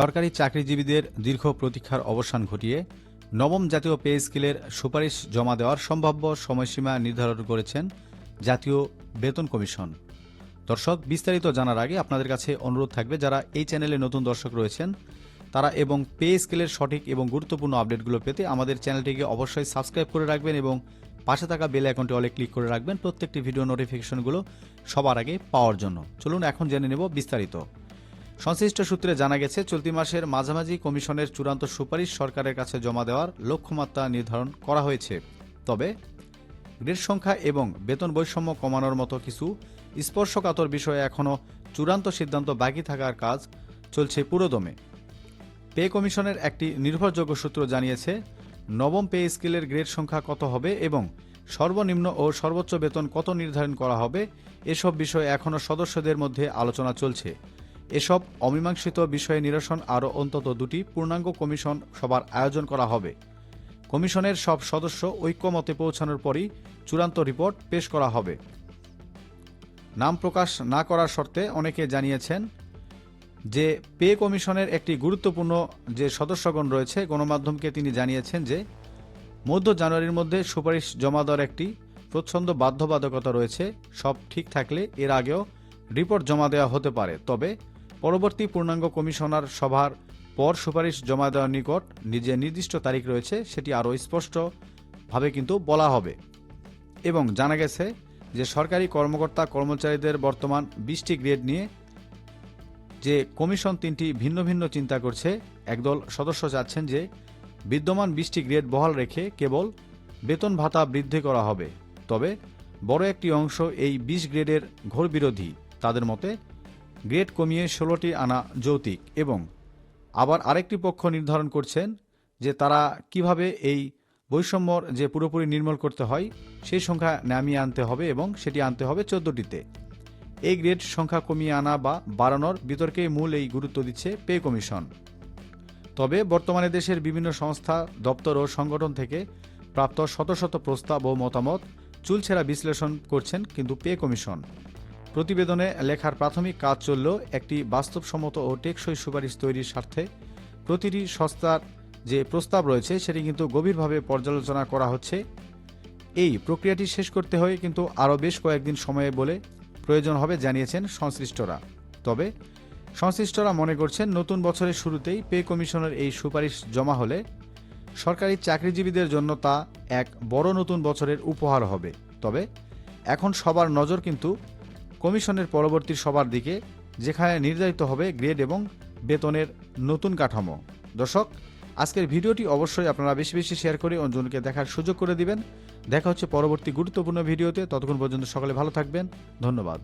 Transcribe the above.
সরকারি চাকরিজীবীদের দীর্ঘ প্রতীক্ষার অবসান ঘটিয়ে নবম জাতীয় পে স্কেলের সুপারিশ জমা দেওয়ার সম্ভাব্য সময়সীমা নির্ধারণ করেছেন জাতীয় বেতন কমিশন। দর্শক, বিস্তারিত জানার আগে আপনাদের কাছে অনুরোধ থাকবে, যারা এই চ্যানেলে নতুন দর্শক রয়েছেন, তারা এবং পে স্কেলের সঠিক এবং গুরুত্বপূর্ণ আপডেটগুলো পেতে আমাদের চ্যানেলটিকে অবশ্যই সাবস্ক্রাইব করে রাখবেন এবং পাশে থাকা বেল অ্যাকাউন্টে অলে ক্লিক করে রাখবেন। প্রত্যেকটি ভিডিও নোটিফিকেশনগুলো সবার আগে পাওয়ার জন্য। চলুন, এখন জেনে নেব বিস্তারিত। সংশ্লিষ্ট সূত্রে জানা গেছে, চলতি মাসের মাঝামাঝি কমিশনের চূড়ান্ত সুপারিশ সরকারের কাছে জমা দেওয়ার লক্ষ্যমাত্রা নির্ধারণ করা হয়েছে। তবে, গ্রেড সংখ্যা এবং বেতন বৈষম্য কমানোর মতো কিছু স্পর্শকাতর বিষয়ে এখনও চূড়ান্ত সিদ্ধান্ত বাকি থাকার কাজ চলছে পুরোদমে। পে কমিশনের একটি নির্ভরযোগ্য সূত্র জানিয়েছে, নবম পে স্কেলের গ্রেড সংখ্যা কত হবে এবং সর্বনিম্ন ও সর্বোচ্চ বেতন কত নির্ধারণ করা হবে, এসব বিষয়ে এখনও সদস্যদের মধ্যে আলোচনা চলছে। এসব অমীমাংসিত বিষয়ে নিরসন আরও অন্তত দুটি পূর্ণাঙ্গ কমিশন সভার আয়োজন করা হবে। কমিশনের সব সদস্য ঐক্যমতে পৌঁছানোর পরই চূড়ান্ত রিপোর্ট পেশ করা হবে। নাম প্রকাশ না করার শর্তে অনেকে জানিয়েছেন যে, পে কমিশনের একটি গুরুত্বপূর্ণ যে সদস্যগণ রয়েছে, গণমাধ্যমকে তিনি জানিয়েছেন যে, মধ্য জানুয়ারির মধ্যে সুপারিশ জমা দেওয়ার একটি প্রচ্ছন্দ বাধ্যবাধকতা রয়েছে। সব ঠিক থাকলে এর আগেও রিপোর্ট জমা দেওয়া হতে পারে। তবে পরবর্তী পূর্ণাঙ্গ কমিশনার সভার পর সুপারিশ জমা দেওয়ার নিকট নিজে নির্দিষ্ট তারিখ রয়েছে, সেটি আরও স্পষ্টভাবে কিন্তু বলা হবে। এবং জানা গেছে যে সরকারি কর্মকর্তা কর্মচারীদের বর্তমান বিশটি গ্রেড নিয়ে যে কমিশন তিনটি ভিন্ন ভিন্ন চিন্তা করছে, একদল সদস্য চাচ্ছেন যে বিদ্যমান বিশটি গ্রেড বহাল রেখে কেবল বেতন ভাতা বৃদ্ধি করা হবে। তবে বড় একটি অংশ এই বিশ গ্রেডের ঘোর বিরোধী। তাদের মতে গ্রেড কমিয়ে ষোলোটি আনা যৌতিক এবং আবার আরেকটি পক্ষ নির্ধারণ করছেন যে তারা কীভাবে এই বৈষম্যর যে পুরোপুরি নির্মূল করতে হয়, সেই সংখ্যা নামিয়ে আনতে হবে এবং সেটি আনতে হবে চোদ্দটিতে। এই গ্রেড সংখ্যা কমিয়ে আনা বা বাড়ানোর বিতর্কে মূল এই গুরুত্ব দিচ্ছে পে কমিশন। তবে বর্তমানে দেশের বিভিন্ন সংস্থা, দপ্তর ও সংগঠন থেকে প্রাপ্ত শত শত প্রস্তাব ও মতামত চুলছেরা বিশ্লেষণ করছেন কিন্তু পে কমিশন। প্রতিবেদনে লেখার প্রাথমিক কাজ চলল একটি বাস্তবসম্মত ও টেকসই সুপারিশ তৈরির স্বার্থে। প্রতিটি সংস্থার যে প্রস্তাব রয়েছে, সেটি কিন্তু গভীরভাবে পর্যালোচনা করা হচ্ছে। এই প্রক্রিয়াটি শেষ করতে হয় কিন্তু আরও বেশ কয়েকদিন সময়ে বলে প্রয়োজন হবে জানিয়েছেন সংশ্লিষ্টরা। তবে সংশ্লিষ্টরা মনে করছেন, নতুন বছরের শুরুতেই পে কমিশনের এই সুপারিশ জমা হলে সরকারি চাকরিজীবীদের জন্য তা এক বড় নতুন বছরের উপহার হবে। তবে এখন সবার নজর কিন্তু কমিশনের পরবর্তী সবার দিকে, যেখানে নির্ধারিত হবে গ্রেড এবং বেতনের নতুন কাঠামো। দর্শক, আজকের ভিডিওটি অবশ্যই আপনারা বেশি বেশি শেয়ার করে অঞ্জনকে দেখার সুযোগ করে দিবেন। দেখা হচ্ছে পরবর্তী গুরুত্বপূর্ণ ভিডিওতে। ততক্ষণ পর্যন্ত সকলে ভালো থাকবেন। ধন্যবাদ।